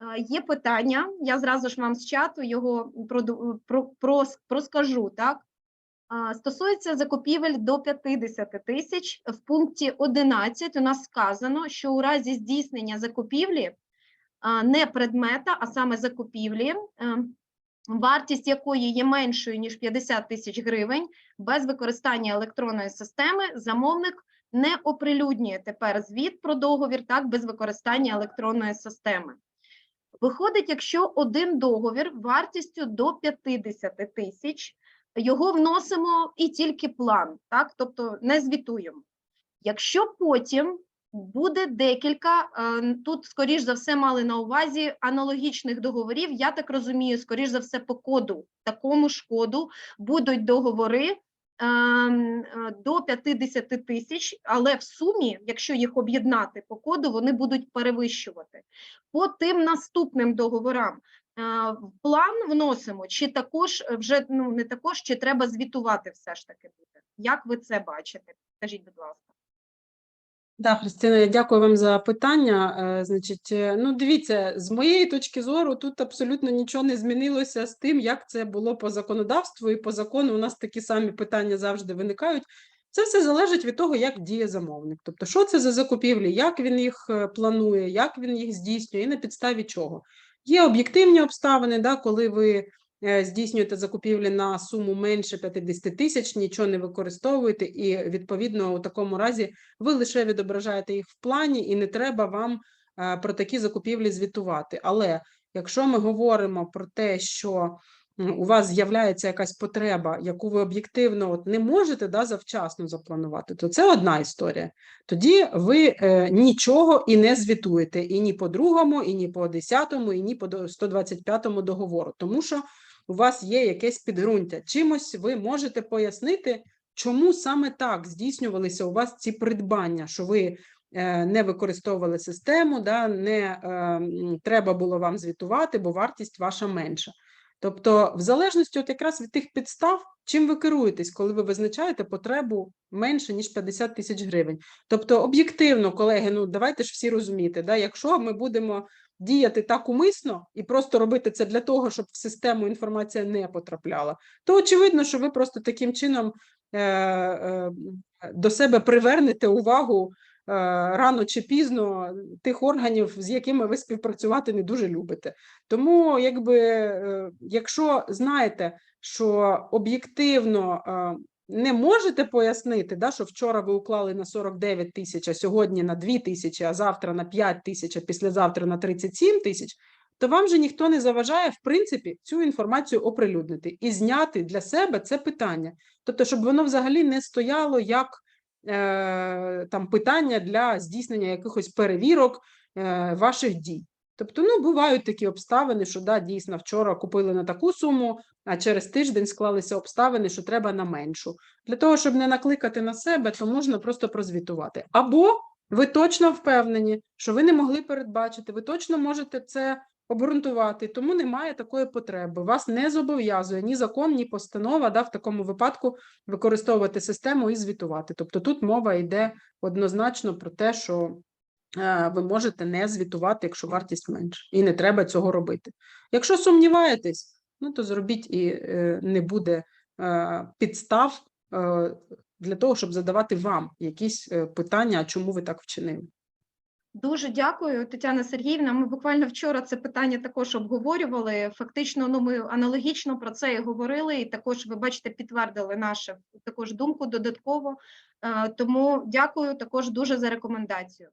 Е, Є питання, я зразу ж вам з чату його проскажу. Так? Стосується закупівель до 50 тисяч. В пункті 11 у нас сказано, що у разі здійснення закупівлі не предмета, а саме закупівлі, е, вартість якої є меншою ніж 50 тисяч гривень, без використання електронної системи замовник не оприлюднює тепер звіт про договір так без використання електронної системи. Виходить, якщо один договір вартістю до 50 тисяч, його вносимо і тільки план, так, тобто не звітуємо. Якщо потім буде декілька, е, тут, скоріш за все, мали на увазі аналогічних договорів, я так розумію, скоріш за все, по коду, такому ж коду будуть договори ем, до 50 тисяч, але в сумі, якщо їх об'єднати по коду, вони будуть перевищувати. По тим наступним договорам е, в план вносимо, чи також е, вже ну не також, чи треба звітувати все ж таки буде? Як ви це бачите? Скажіть, будь ласка. Да, Христина, я дякую вам за питання. Е, Значить, е, ну дивіться, з моєї точки зору, тут абсолютно нічого не змінилося з тим, як це було по законодавству і по закону. У нас такі самі питання завжди виникають. Це все залежить від того, як діє замовник. Тобто, що це за закупівлі, як він їх е, планує, як він їх здійснює, і на підставі чого. Є об'єктивні обставини, да, коли ви здійснюєте закупівлі на суму менше 50 тисяч, нічого не використовуєте, і відповідно у такому разі ви лише відображаєте їх в плані, і не треба вам е, про такі закупівлі звітувати. Але якщо ми говоримо про те, що у вас з'являється якась потреба, яку ви об'єктивно от не можете да, завчасно запланувати, то це одна історія. Тоді ви е, нічого і не звітуєте і ні по другому, і ні по десятому, і ні по до- 125 договору, тому що у вас є якесь підґрунтя. Чимось ви можете пояснити, чому саме так здійснювалися у вас ці придбання, що ви е, не використовували систему, да, не е, треба було вам звітувати, бо вартість ваша менша. Тобто, в залежності от якраз від тих підстав, чим ви керуєтесь, коли ви визначаєте потребу менше ніж 50 тисяч гривень. Тобто, об'єктивно, колеги, ну давайте ж всі розуміти, да, якщо ми будемо діяти так умисно і просто робити це для того, щоб в систему інформація не потрапляла, то очевидно, що ви просто таким чином е, е, до себе привернете увагу е, рано чи пізно тих органів, з якими ви співпрацювати не дуже любите. Тому, якби, якщо знаєте, що об'єктивно не можете пояснити, да, що вчора ви уклали на 49 тисяч, а сьогодні на 2 тисячі, а завтра на 5 тисяч, а післязавтра на 37 тисяч, то вам же ніхто не заважає, в принципі, цю інформацію оприлюднити і зняти для себе це питання. Тобто, щоб воно взагалі не стояло як е, там питання для здійснення якихось перевірок е, ваших дій. Тобто, ну, бувають такі обставини, що да, дійсно вчора купили на таку суму, а через тиждень склалися обставини, що треба на меншу. Для того, щоб не накликати на себе, то можна просто прозвітувати. Або ви точно впевнені, що ви не могли передбачити, ви точно можете це обґрунтувати, тому немає такої потреби. Вас не зобов'язує ні закон, ні постанова да, в такому випадку використовувати систему і звітувати. Тобто тут мова йде однозначно про те, що ви можете не звітувати, якщо вартість менша, і не треба цього робити. Якщо сумніваєтесь, ну то зробіть і е, не буде е, підстав е, для того, щоб задавати вам якісь е, питання, чому ви так вчинили. Дуже дякую, Тетяна Сергіївна. Ми буквально вчора це питання також обговорювали. Фактично, ну ми аналогічно про це і говорили, і також ви бачите, підтвердили нашу також думку додатково. Е, Тому дякую також дуже за рекомендацію.